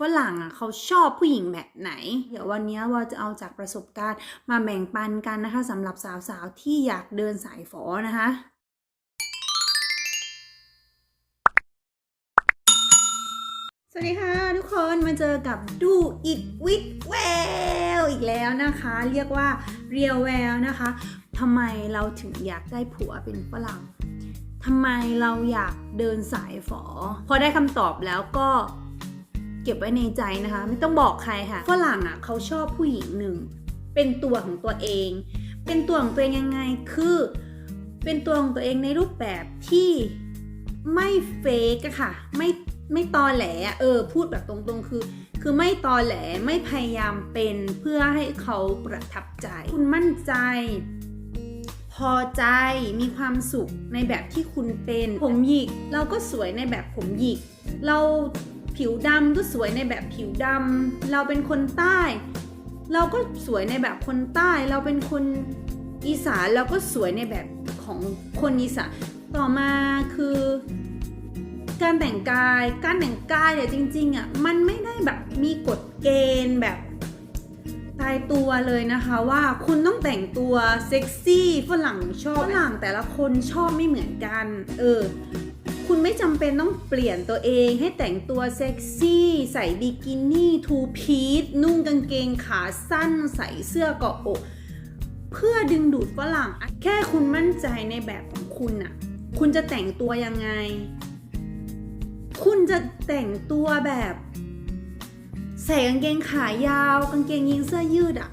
ฝรั่งอะเขาชอบผู้หญิงแบบไหน เดี๋ยววันนี้ว่าจะเอาจากประสบการณ์มาแบ่งปันกันนะคะสำหรับสาวๆ ที่อยากเดินสายฝอนะคะสวัสดีค่ะทุกคนมาเจอกับดูอิดวิดแววอีกแล้วนะคะ เรียกว่าเรียวแววนะคะทำไมเราถึงอยากได้ผัวเป็นฝรั่งทำไมเราอยากเดินสายฝอ พอได้คำตอบแล้วก็ เก็บไว้ในใจนะคะ ไม่ต้องบอกใครค่ะฝรั่งอะเขาชอบผู้หญิงหนึ่งเป็นตัวของตัวเอง เป็นตัวของตัวเองยังไงคือเป็นตัวของตัวเองในรูปแบบที่ไม่เฟกอะค่ะ ไม่ไม่ตอแหลเออพูดแบบตรงๆ คือ คือไม่ตอแหลไม่พยายามเป็นเพื่อให้เขาประทับใจ คุณมั่นใจ พอใจมีความสุขในแบบที่คุณเป็น ผมหยิกเราก็สวยในแบบผมหยิก เรา ผิวดำก็สวยในแบบผิวดำเราเป็นคนใต้ เราก็สวยในแบบคนใต้ เราเป็นคนอีสานเราก็สวยในแบบของคนอีสานต่อมาคือ การแต่งกาย การแต่งกายเนี่ยจริงๆอะมันไม่ได้แบบมีกฎเกณฑ์แบบตายตัวเลยนะคะว่าคุณต้องแต่งตัวเซ็กซี่ฝรั่งชอบฝรั่งแต่ละคนชอบไม่เหมือนกัน เออ คุณไม่จำเป็นต้องเปลี่ยนตัวเองให้แต่งตัวเซ็กซี่ ใส่บิกินี่ทูพีซนุ่งกางเกงขาสั้น ใส่เสื้อเกาะอก เพื่อดึงดูดฝรั่ง แค่คุณมั่นใจในแบบของคุณอะคุณจะแต่งตัวยังไง คุณจะแต่งตัวแบบ ใส่กางเกงขายาว กางเกงยีนเสื้อยืดอะ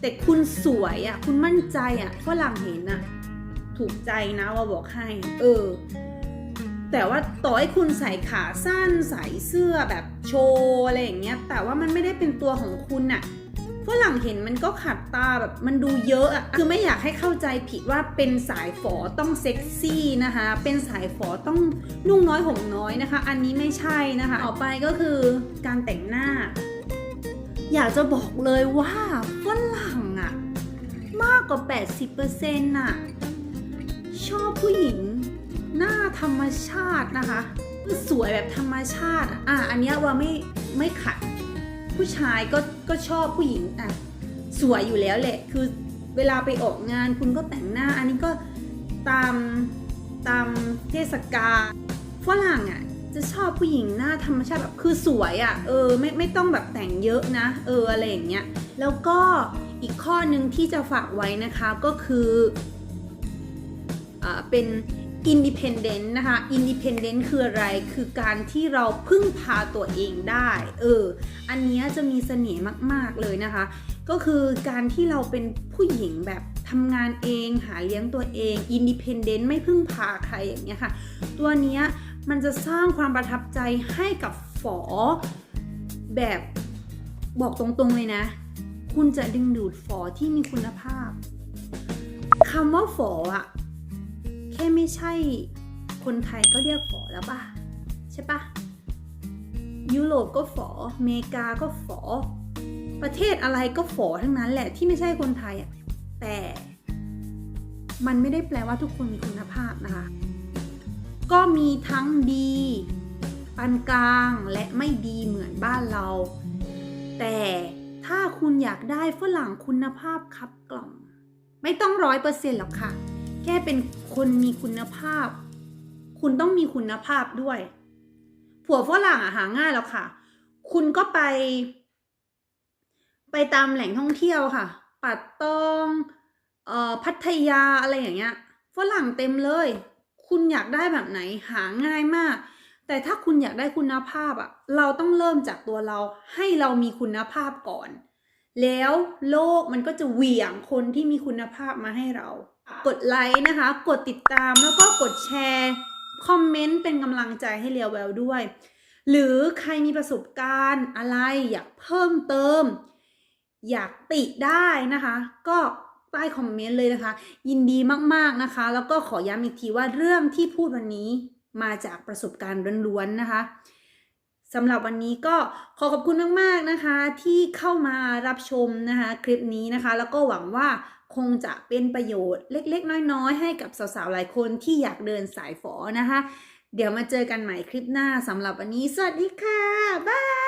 แต่คุณสวยอะคุณมั่นใจอะฝรั่งเห็นอะถูกใจนะว่าบอกให้ เออ แต่ว่าต่อให้คุณใส่ขาสั้นใส่เสื้อแบบโชว์อะไรอย่างเงี้ย แต่ว่ามันไม่ได้เป็นตัวของคุณอะฝรั่งเห็นมันก็ขัดตาแบบมันดูเยอะอะคือไม่อยากให้เข้าใจผิดว่าเป็นสายฝอต้องเซ็กซี่นะคะ เป็นสายฝอต้องนุ่งน้อยห่มน้อยนะคะ อันนี้ไม่ใช่นะคะ ต่อไปก็คือการแต่งหน้า อยากจะบอกเลยว่าฝรั่งอะมากกว่า 80%น่ะชอบผู้หญิง หน้าธรรมชาตินะคะคือสวยแบบธรรมชาติ อะอันนี้ว่าไม่ไม่ขัด ผู้ชายก็ก็ชอบผู้หญิงอะสวยอยู่แล้วแหละ คือเวลาไปออกงานคุณก็แต่งหน้า อันนี้ก็ตามตามเทศกาลฝรั่งอะจะชอบผู้หญิงหน้าธรรมชาติแบบคือสวยอะเออไม่ไม่ต้องแบบแต่งเยอะนะ เอออะไรอย่างเงี้ยแล้วก็อีกข้อหนึ่งที่จะฝากไว้นะคะก็คืออ่าเป็น independent นะคะ independent คืออะไรคือการที่เราพึ่งพาตัวเองได้ เออ อันนี้จะมีเสน่ห์มาก ๆ เลยนะคะ ก็คือการที่เราเป็นผู้หญิงแบบทำงานเองหาเลี้ยงตัวเอง independent ไม่พึ่งพาใครอย่างเงี้ยค่ะ ตัวเนี้ยมันจะสร้างความประทับใจให้กับฝอแบบบอกตรงๆเลยนะ คุณจะดึงดูดฝอที่มีคุณภาพคำว่าฝออะ แค่ไม่ใช่คนไทยก็เรียกฝอแล้วป่ะ ใช่ป่ะ ยุโรปก็ฝออเมริกาก็ฝอ ประเทศอะไรก็ฝอทั้งนั้นแหละที่ไม่ใช่คนไทยอะแต่มันไม่ได้แปลว่าทุกคนมีคุณภาพนะคะ ก็มีทั้งดีปานกลางและไม่ดีเหมือนบ้านเรา แต่ถ้าคุณอยากได้ฝรั่งคุณภาพครับกล่อง ไม่ต้องร้อยเปอร์เซ็นต์หรอกค่ะ แค่เป็นคนมีคุณภาพ คุณต้องมีคุณภาพด้วย ผัวฝรั่งอะหาง่ายแล้วค่ะ คุณก็ไป ไปตามแหล่งท่องเที่ยวค่ะ ปัดตองเอ่อพัทยาอะไรอย่างเงี้ยฝรั่งเต็มเลย คุณอยากได้แบบไหนหาง่ายมาก แต่ถ้าคุณอยากได้คุณภาพอะเราต้องเริ่มจากตัวเราให้เรามีคุณภาพก่อน แล้วโลกมันก็จะเหวี่ยงคนที่มีคุณภาพมาให้เรา กดไลค์นะคะ กดติดตามแล้วก็กดแชร์คอมเมนต์เป็นกำลังใจให้เรียวแววด้วย หรือใครมีประสบการณ์อะไรอยากเพิ่มเติม อยากติได้นะคะ ก็ใต้คอมเมนต์เลยนะคะ ยินดีมากๆนะคะ แล้วก็ขอย้ำอีกทีว่าเรื่องที่พูดวันนี้มาจากประสบการณ์ล้วนๆนะคะสำหรับวันนี้ก็ขอขอบคุณมากๆนะคะ ที่เข้ามารับชมนะคะ คลิปนี้นะคะ แล้วก็หวังว่า คงจะเป็นประโยชน์เล็ก ๆ น้อย ๆ ให้กับสาวๆหลายคนที่อยากเดินสายฝอนะคะ เดี๋ยวมาเจอกันใหม่คลิปหน้าสำหรับวันนี้ สวัสดีค่ะบ๊าย